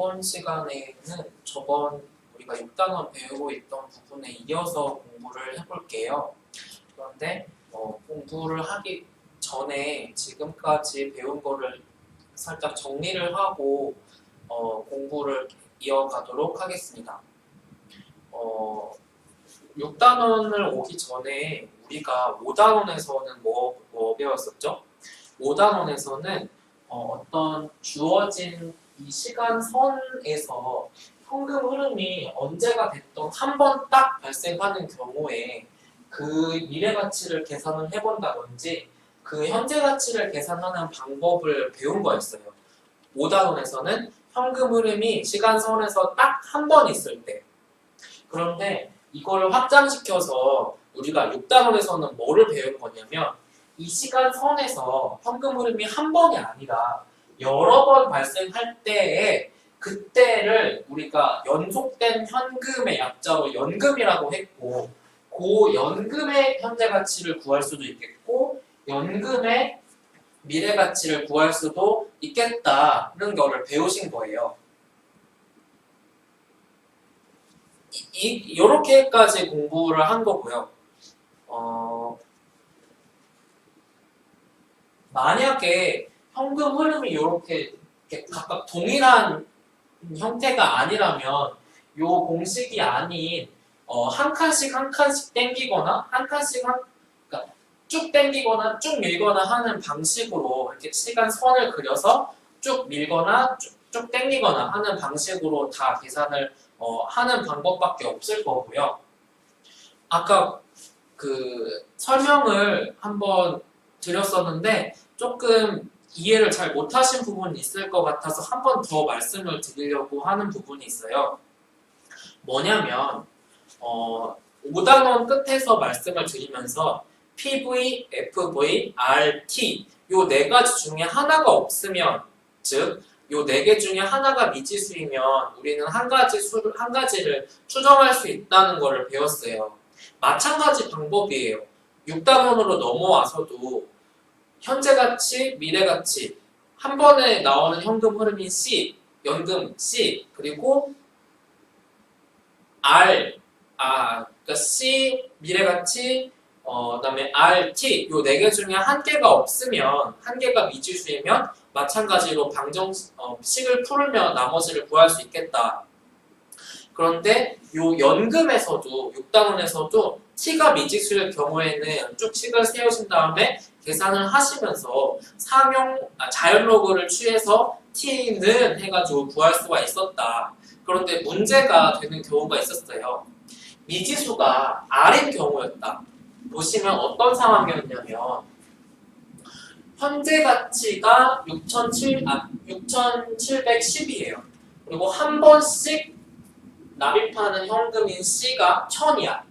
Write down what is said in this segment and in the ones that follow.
이번 시간에는 저번 우리가 6단원 배우고 있던 부분에 이어서 공부를 해볼게요. 그런데 어, 공부를 하기 전에 지금까지 배운 거를 살짝 정리를 하고 어, 공부를 이어가도록 하겠습니다. 어, 6단원을 오기 전에 우리가 5단원에서는 뭐, 뭐 배웠었죠? 5단원에서는 어, 떤 주어진 이 시간선에서 현금 흐름이 언제가 됐던 한 번 딱 발생하는 경우에 그 미래 가치를 계산을 해본다든지 그 현재 가치를 계산하는 방법을 배운 거였어요. 5단원에서는 현금 흐름이 시간선에서 딱 한 번 있을 때 그런데 이거를 확장시켜서 우리가 6단원에서는 뭐를 배운 거냐면 이 시간선에서 현금 흐름이 한 번이 아니라 여러 번 발생할 때에 그때를 우리가 연속된 현금의 약자로 연금이라고 했고 그 연금의 현재 가치를 구할 수도 있겠고 연금의 미래 가치를 구할 수도 있겠다는 거를 배우신 거예요. 이, 이 요렇게까지 공부를 한 거고요. 어, 만약에 현금 흐름이 이렇게 각각 동일한 형태가 아니라면 요 공식이 아닌 어, 한 칸씩 한 칸씩 땡기거나 한 칸씩 한 그러니까 쭉 땡기거나 쭉 밀거나 하는 방식으로 이렇게 시간 선을 그려서 쭉 밀거나 쭉, 쭉 땡기거나 하는 방식으로 다 계산을 어, 하는 방법밖에 없을 거고요. 아까 그 설명을 한번 드렸었는데 조금 이해를 잘 못하신 부분이 있을 것 같아서 한 번 더 말씀을 드리려고 하는 부분이 있어요. 뭐냐면 어, 5단원 끝에서 말씀을 드리면서 PV, FV, RT 요 네 가지 중에 하나가 없으면 즉 요 네 개 중에 하나가 미지수이면 우리는 한 가지 수를 한 가지를 추정할 수 있다는 것을 배웠어요. 마찬가지 방법이에요. 6단원으로 넘어와서도 현재 가치, 미래 가치 한 번에 나오는 현금 흐름인 C, 연금 C 그리고 R, 아, 그러니까 C 미래 가치, 어, 그 다음에 R, T 요 네 개 중에 한 개가 없으면 한 개가 미지수이면 마찬가지로 방정 어, 식을 풀으면 나머지를 구할 수 있겠다. 그런데 요 연금에서도 6단원에서도 t가 미지수일 경우에는 쭉 식을 세우신 다음에 계산을 하시면서 상용 아, 자연 로그를 취해서 t는 해가지고 구할 수가 있었다. 그런데 문제가 되는 경우가 있었어요. 미지수가 r인 경우였다. 보시면 어떤 상황이었냐면 현재 가치가 6,700, 아, 6,710이에요. 그리고 한 번씩 납입하는 현금인 C가 1000이야.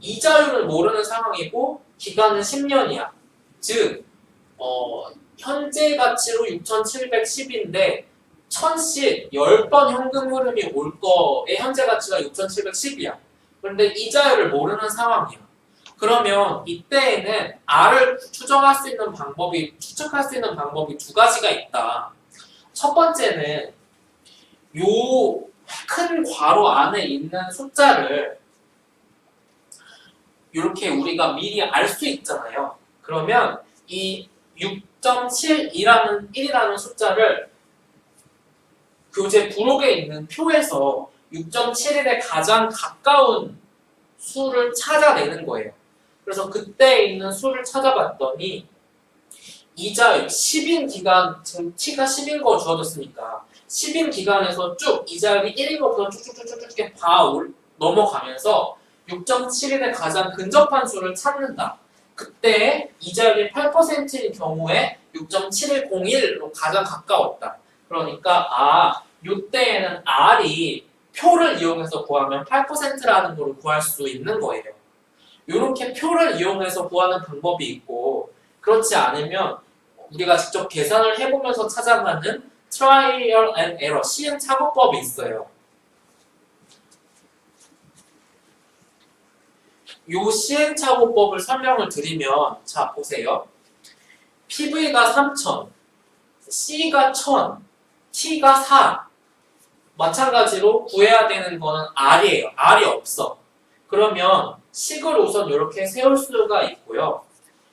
이자율을 모르는 상황이고 기간은 10년이야. 즉 어, 현재 가치로 6,710인데 1000씩 10번 현금 흐름이 올 거의 현재 가치가 6,710이야. 그런데 이자율을 모르는 상황이야. 그러면 이때에는 R을 추정할 수 있는 방법이 추측할 수 있는 방법이 두 가지가 있다. 첫 번째는 요 큰 괄호 안에 있는 숫자를 이렇게 우리가 미리 알 수 있잖아요. 그러면 이 6.72라는 1이라는 숫자를 교재 부록에 있는 표에서 6.71에 가장 가까운 수를 찾아내는 거예요. 그래서 그때 있는 수를 찾아봤더니 이자 10인 기간, 지금 t가 10인 거 주어졌으니까 10인 기간에서 쭉 이자율이 1인 것부터 쭉쭉쭉쭉 이렇게 봐 올- 넘어가면서 6.71에 가장 근접한 수를 찾는다. 그때 이자율이 8%인 경우에 6.7101로 가장 가까웠다. 그러니까 아, 이때에는 R이 표를 이용해서 구하면 8%라는 걸 구할 수 있는 거예요. 이렇게 표를 이용해서 구하는 방법이 있고 그렇지 않으면 우리가 직접 계산을 해보면서 찾아가는 trial and error 시행착오법이 있어요. 요 시행착오법을 설명을 드리면 자 보세요. PV가 3000, C가 1000, T가 4 마찬가지로 구해야 되는 거는 R이에요. R이 없어. 그러면 식을 우선 이렇게 세울 수가 있고요.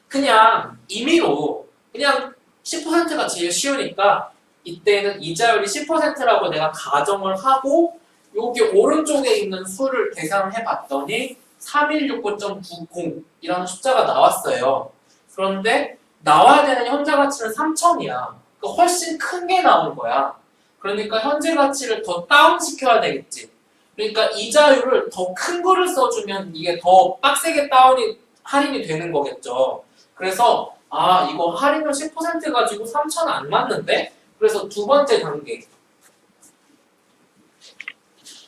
그냥 임의로 그냥 10%가 제일 쉬우니까 이때는 이자율이 10%라고 내가 가정을 하고 여기 오른쪽에 있는 수를 계산을 해봤더니 3169.90이라는 숫자가 나왔어요. 그런데 나와야 되는 현재 가치는 3천이야. 그 훨씬 큰 게 나온 거야. 그러니까 현재 가치를 더 다운 시켜야 되겠지. 그러니까 이자율을 더 큰 거를 써주면 이게 더 빡세게 다운이 할인이 되는 거겠죠. 그래서 아 이거 할인을 10% 가지고 3천 안 맞는데 그래서 두 번째 단계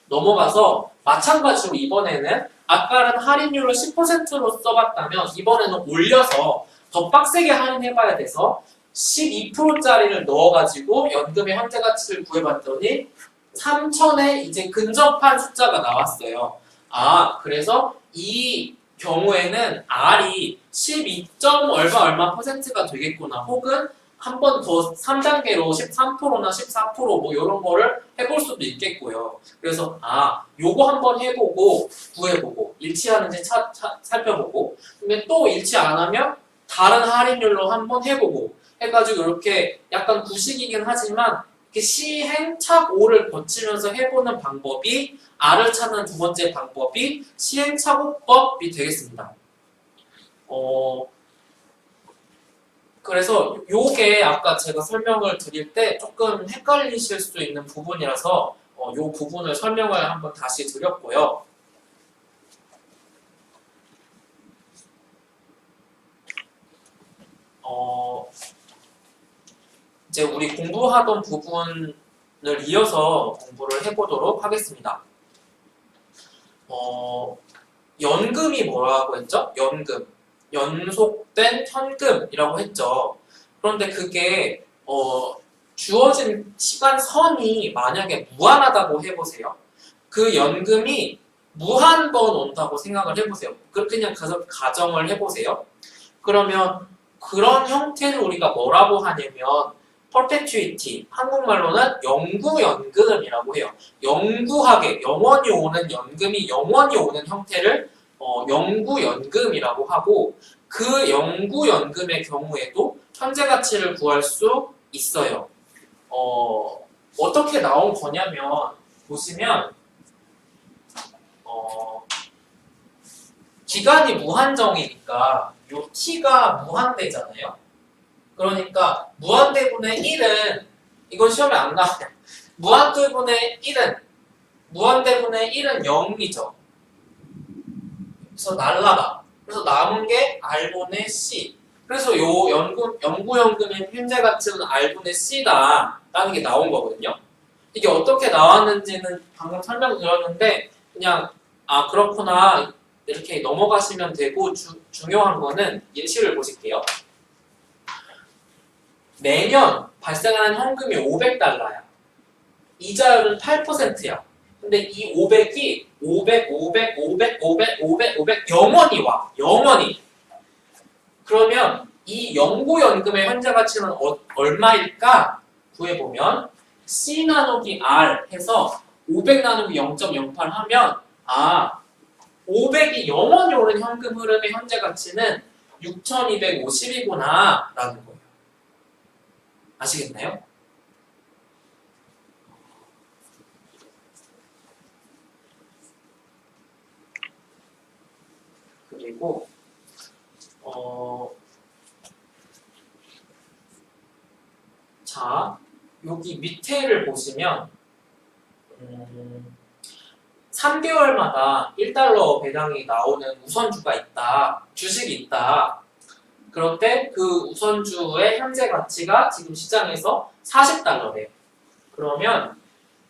넘어가서 마찬가지로 이번에는 아까는 할인율을 10%로 써봤다면 이번에는 올려서 더 빡세게 할인해봐야 돼서 12%짜리를 넣어가지고 연금의 현재 가치를 구해봤더니 3천에 이제 근접한 숫자가 나왔어요. 아 그래서 이 경우에는 R이 12. 얼마 얼마 퍼센트가 되겠구나 혹은 한 번 더 3단계로 13%나 14%뭐 이런 거를 해볼 수도 있겠고요. 그래서 아 요거 한번 해보고 구해보고 일치하는지 차- 차- 살펴보고 근데 또 일치 안 하면 다른 할인율로 한번 해보고 해가지고 이렇게 약간 구식이긴 하지만 이렇게 시행착오를 거치면서 해보는 방법이 R을 찾는 두 번째 방법이 시행착오법이 되겠습니다. 어, 그래서 요게 아까 제가 설명을 드릴 때 조금 헷갈리실 수 있는 부분이라서 어, 요 부분을 설명을 한번 다시 드렸고요. 어, 이제 우리 공부하던 부분을 이어서 공부를 해보도록 하겠습니다. 어, 연금이 뭐라고 했죠? 연금. 연속된 현금이라고 했죠. 그런데 그게 어, 주어진 시간 선이 만약에 무한하다고 해보세요. 그 연금이 무한 번 온다고 생각을 해보세요. 그- 그냥 가정을 해보세요. 그러면 그런 형태를 우리가 뭐라고 하냐면 perpetuity 한국말로는 영구연금이라고 해요. 영구하게 영원히 오는 연금이 영원히 오는 형태를 어, 영구연금이라고 하고 그 영구연금의 경우에도 현재 가치를 구할 수 있어요. 어, 어떻게 나온 거냐면 보시면 어, 기간이 무한정이니까 요 t가 무한대잖아요. 그러니까 무한대분의 1은 이건 시험에 안 나와요. 무한대분의 1은 무한대분의 1은 0이죠. 그래서 날라가. 그래서 남은 게 R분의 C. 그래서 요 연금, 연구연금의 현재 가치는 R분의 C다. 라는 게 나온 거거든요. 이게 어떻게 나왔는지는 방금 설명드렸는데, 그냥, 아, 그렇구나. 이렇게 넘어가시면 되고, 주- 중요한 거는 예시를 보실게요. 매년 발생하는 현금이 500달러야. 이자율은 8%야. 근데 이 500이 500, 500, 500, 500, 500, 500 영원히 와. 영원히. 그러면 이 연구연금의 현재 가치는 어- 얼마일까? 구해보면 C 나누기 R 해서 500 나누기 0.08 하면 아 500이 영원히 오는 현금 흐름의 현재 가치는 6250이구나 라는 거예요. 아시겠나요? 그리고 어, 자 여기 밑에를 보시면 음, 3개월마다 1달러 배당이 나오는 우선주가 있다, 주식이 있다. 때그 우선주의 현재 가치가 지금 시장에서 40달러래요. 그러면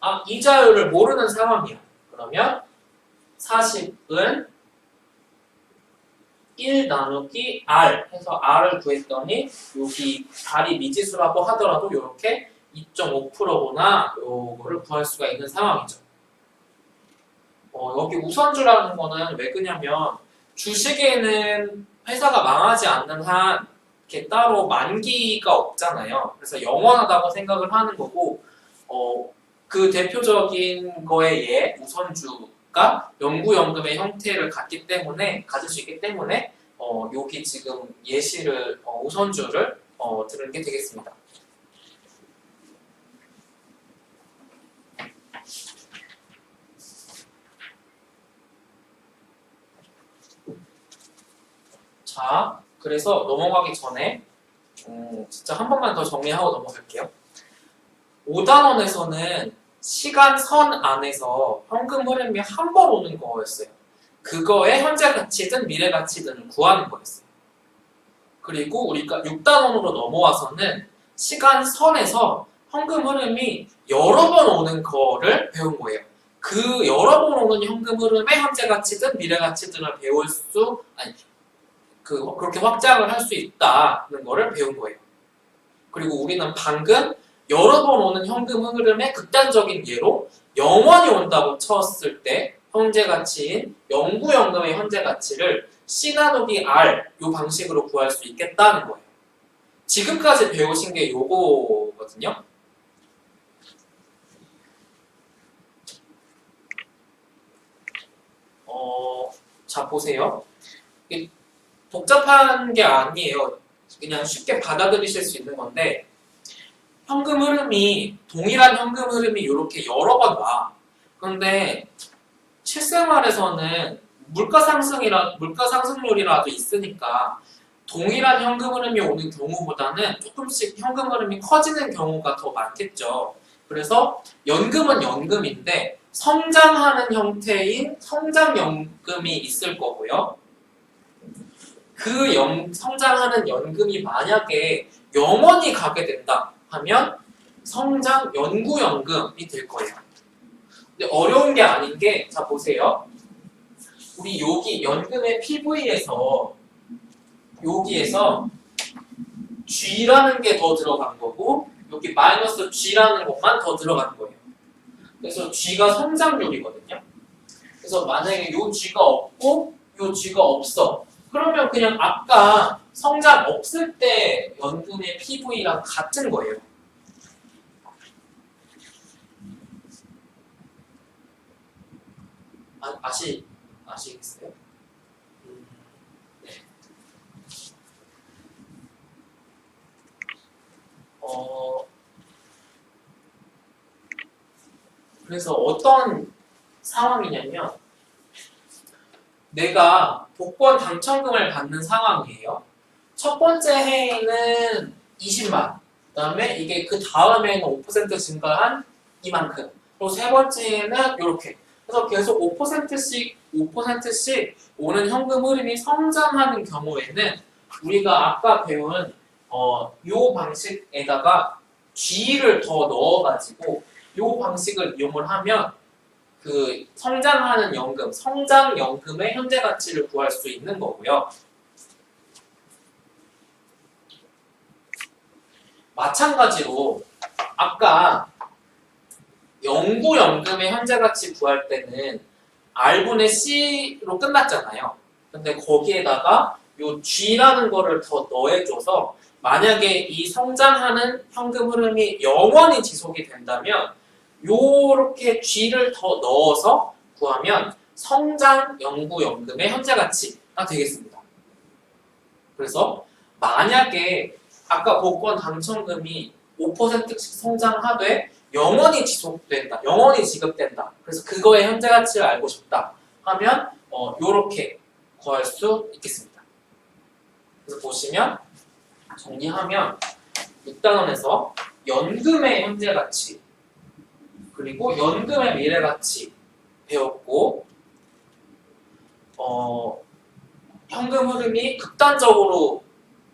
아, 이자율을 모르는 상황이야. 그러면 40은 1 나누기 R 해서 R을 구했더니 여기 R이 미지수라고 하더라도 이렇게 2.5%구나 요거를 구할 수가 있는 상황이죠. 어, 여기 우선주라는 거는 왜 그냐면 주식에는 회사가 망하지 않는 한 이렇게 따로 만기가 없잖아요. 그래서 영원하다고 생각을 하는 거고 어, 그 대표적인 거에 예 우선주 가 연구연금의 형태를 갖기 때문에 가질 수 있기 때문에 어, 여기 지금 예시를 어, 우선주를 어, 들은 게 되겠습니다. 자, 그래서 넘어가기 전에 음, 진짜 한 번만 더 정리하고 넘어갈게요. 5단원에서는 시간선 안에서 현금 흐름이 한 번 오는 거였어요. 그거의 현재 가치든 미래 가치든을 구하는 거였어요. 그리고 우리가 6단원으로 넘어와서는 시간선에서 현금 흐름이 여러 번 오는 거를 배운 거예요. 그 여러 번 오는 현금 흐름의 현재 가치든 미래 가치든을 배울 수 아니 그 그렇게 확장을 할 수 있다는 거를 배운 거예요. 그리고 우리는 방금 여러 번 오는 현금 흐름의 극단적인 예로 영원히 온다고 쳤을 때 현재 가치인 영구연금의 현재 가치를 C 나누기 R 요 방식으로 구할 수 있겠다는 거예요. 지금까지 배우신 게 요거거든요. 어, 자 보세요. 복잡한 게 아니에요. 그냥 쉽게 받아들이실 수 있는 건데 현금 흐름이 동일한 현금 흐름이 이렇게 여러 번 와. 그런데 실생활에서는 물가 상승이라 물가 상승률이라도 있으니까 동일한 현금 흐름이 오는 경우보다는 조금씩 현금 흐름이 커지는 경우가 더 많겠죠. 그래서 연금은 연금인데 성장하는 형태인 성장연금이 있을 거고요. 그 연, 성장하는 연금이 만약에 영원히 가게 된다 하면 성장 연구 연금이 될 거예요. 근데 어려운 게 아닌 게, 자 보세요. 우리 여기 연금의 PV에서 여기에서 G라는 게 더 들어간 거고 여기 마이너스 G라는 것만 더 들어간 거예요. 그래서 G가 성장률이거든요. 그래서 만약에 요 G가 없고 요 G가 없어. 그러면 그냥 아까 성장 없을 때 연금의 PV랑 같은 거예요. 아, 아시 아시겠어요? 음, 네. 어 그래서 어떤 상황이냐면 내가 복권 당첨금을 받는 상황이에요. 첫 번째 해에는 20만, 그 다음에 이게 그 다음에는 5% 증가한 이만큼, 그리고 세 번째는 이렇게. 그래서 계속 5%씩 5%씩 오는 현금 흐름이 성장하는 경우에는 우리가 아까 배운 어, 요 방식에다가 G를 더 넣어가지고 요 방식을 이용을 하면 그 성장하는 연금, 성장 연금의 현재 가치를 구할 수 있는 거고요. 마찬가지로 아까 연구 연금의 현재 가치 구할 때는 R분의 C로 끝났잖아요. 근데 거기에다가 요 G라는 거를 더 넣어줘서 만약에 이 성장하는 현금 흐름이 영원히 지속이 된다면 요렇게 G를 더 넣어서 구하면 성장 연구 연금의 현재 가치가 되겠습니다. 그래서 만약에 아까 복권 당첨금이 5%씩 성장하되 영원히 지속된다, 영원히 지급된다. 그래서 그거의 현재 가치를 알고 싶다 하면 어, 요렇게 구할 수 있겠습니다. 그래서 보시면 정리하면 6단원에서 연금의 현재 가치 그리고 연금의 미래 가치 배웠고 어, 현금 흐름이 극단적으로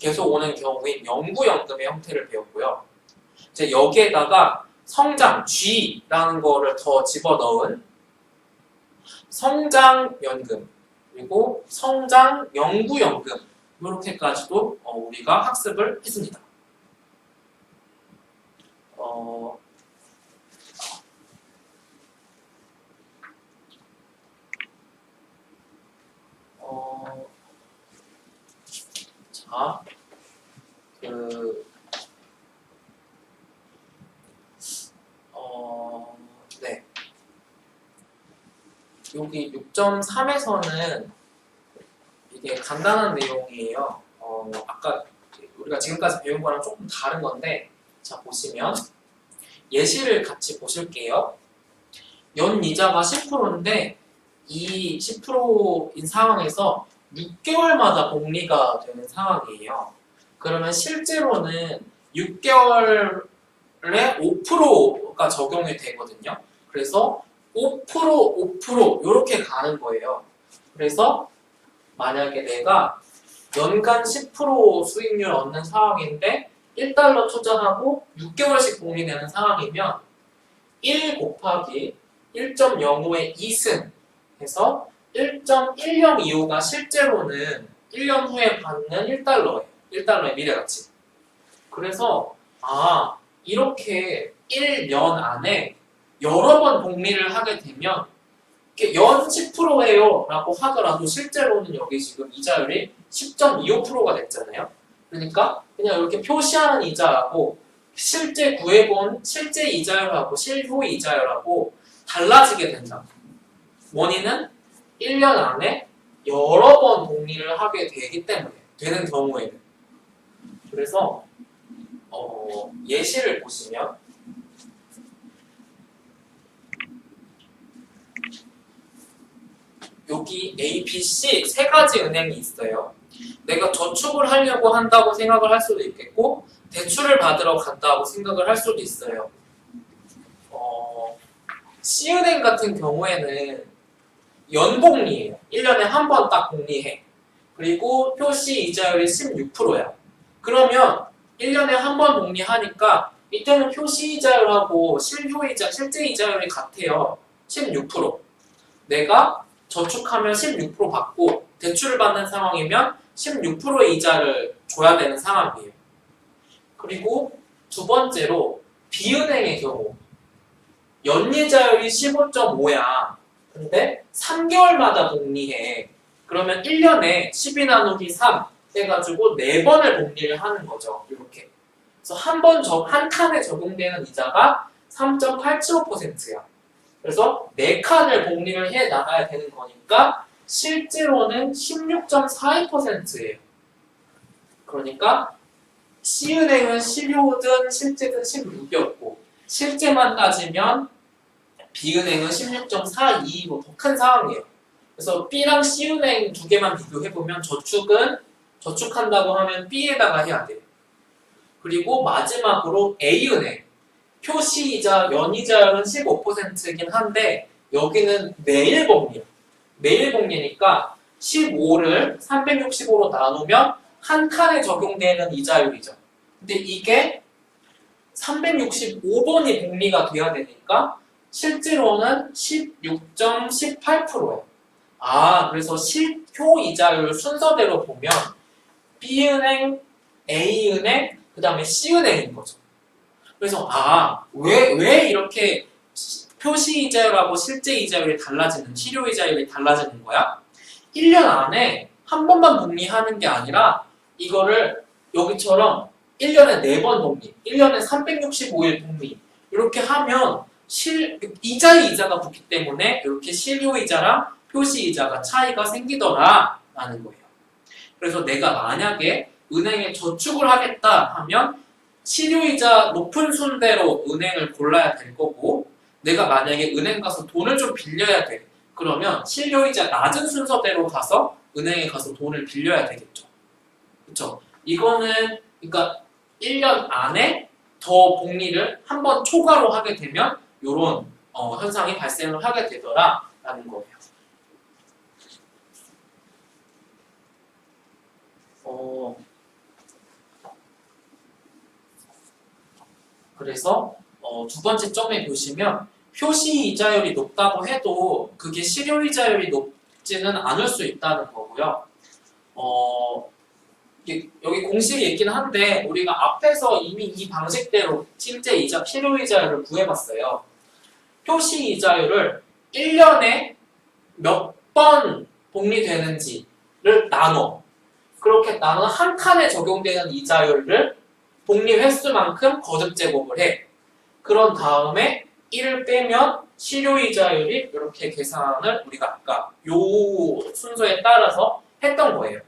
계속 오는 경우인 영구연금의 형태를 배웠고요. 이제 여기에다가 성장 G라는 거를 더 집어넣은 성장연금 그리고 성장 연구연금 이렇게까지도 어, 우리가 학습을 했습니다. 어, 어, 자, 그, 어, 여기 6.3에서는 이게 간단한 내용이에요. 어, 아까 우리가 지금까지 배운 거랑 조금 다른 건데, 자, 보시면, 예시를 같이 보실게요. 연 이자가 10%인데, 이 10%인 상황에서 6개월마다 복리가 되는 상황이에요. 그러면 실제로는 6개월에 5%가 적용이 되거든요. 그래서 5% 5% 이렇게 가는 거예요. 그래서 만약에 내가 연간 10% 수익률 얻는 상황인데 1달러 투자하고 6개월씩 복리되는 상황이면 1 곱하기 1.05의 2승 해서 1.102호가 실제로는 1년 후에 받는 1달러예요. 1달러의 미래가치. 그래서 아 이렇게 1년 안에 여러 번 복리를 하게 되면 연 10%예요 라고 하더라도 실제로는 여기 지금 이자율이 10.25%가 됐잖아요. 그러니까 그냥 이렇게 표시하는 이자하고 실제 구해본 실제 이자율하고 실효 이자율하고 달라지게 된다. 원인은 1년 안에 여러 번 복리를 하게 되기 때문에 되는 경우에는 그래서 어, 예시를 보시면 여기 A, B, C 세 가지 은행이 있어요. 내가 저축을 하려고 한다고 생각을 할 수도 있겠고 대출을 받으러 간다고 생각을 할 수도 있어요. 어, C은행 같은 경우에는 연복리예요. 1년에 한 번딱 복리해. 그리고 표시 이자율이 16%야. 그러면 1년에 한번 복리하니까 이때는 표시 이자율하고 실효 이자, 실제 이자율이 같아요. 16%. 내가 저축하면 16% 받고 대출을 받는 상황이면 16%의 이자를 줘야 되는 상황이에요. 그리고 두 번째로 비은행의 경우 연이자율이 15.5야. 근데 3개월마다 복리해. 그러면 1년에 12 나누기 3 해가지고 4번을 복리를 하는 거죠. 이렇게. 그래서 한 번, 저, 한 칸에 적용되는 이자가 3.875%야. 그래서 4칸을 복리를 해 나가야 되는 거니까 실제로는 16.42%예요. 그러니까 C은행은 실효든 실제든 16이었고 실제만 따지면 B은행은 16.42로 더큰 상황이에요. 그래서 B랑 C은행 두 개만 비교해보면 저축은 저축한다고 하면 B에다가 해야 돼요. 그리고 마지막으로 A은행 표시이자 연이자율은 15%이긴 한데 여기는 매일 복리야. 매일 복리니까 15를 365로 나누면 한 칸에 적용되는 이자율이죠. 근데 이게 365번이 복리가 돼야 되니까 실제로는 16.18%예요. 아, 그래서 실효 이자율 순서대로 보면 B은행, A은행, 그 다음에 C은행인 거죠. 그래서 아, 왜, 왜 이렇게 시- 표시 이자율하고 실제 이자율이 달라지는, 실효 이자율이 달라지는 거야? 1년 안에 한 번만 복리하는 게 아니라 이거를 여기처럼 1년에 4번 복리, 1년에 365일 복리 이렇게 하면 실, 이자의 이자가 붙기 때문에 이렇게 실효 이자랑 표시 이자가 차이가 생기더라 라는 거예요. 그래서 내가 만약에 은행에 저축을 하겠다 하면 실효이자 높은 순대로 은행을 골라야 될 거고 내가 만약에 은행 가서 돈을 좀 빌려야 돼. 그러면 실효이자 낮은 순서대로 가서 은행에 가서 돈을 빌려야 되겠죠. 그쵸? 이거는 그러니까 1년 안에 더 복리를 한 번 초과로 하게 되면 이런 현상이 발생을 하게 되더라 라는 거예요. 어, 그래서 어, 두 번째 점에 보시면 표시 이자율이 높다고 해도 그게 실효 이자율이 높지는 않을 수 있다는 거고요. 어, 여기 공식이 있긴 한데 우리가 앞에서 이미 이 방식대로 실제 이자 실효 이자율을 구해봤어요. 표시 이자율을 1년에 몇 번 복리되는지를 나눠 그렇게 나눠 한 칸에 적용되는 이자율을 복리 횟수만큼 거듭 제곱을 해. 그런 다음에 1을 빼면 실효이자율이 이렇게 계산을 우리가 아까 요 순서에 따라서 했던 거예요.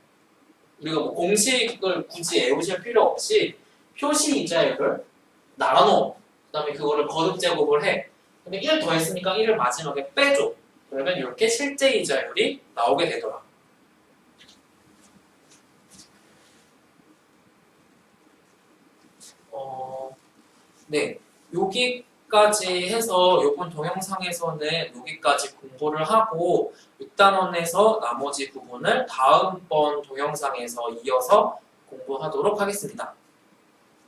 우리가 뭐 공식을 굳이 외우실 필요 없이 표시 이자율을 나눠 그 다음에 그거를 거듭 제곱을 해. 근데 1 더했으니까 1을 마지막에 빼줘. 그러면 이렇게 실제 이자율이 나오게 되더라. 어, 네. 여기까지 해서 이번 동영상에서는 여기까지 공부를 하고 6단원에서 나머지 부분을 다음번 동영상에서 이어서 공부하도록 하겠습니다.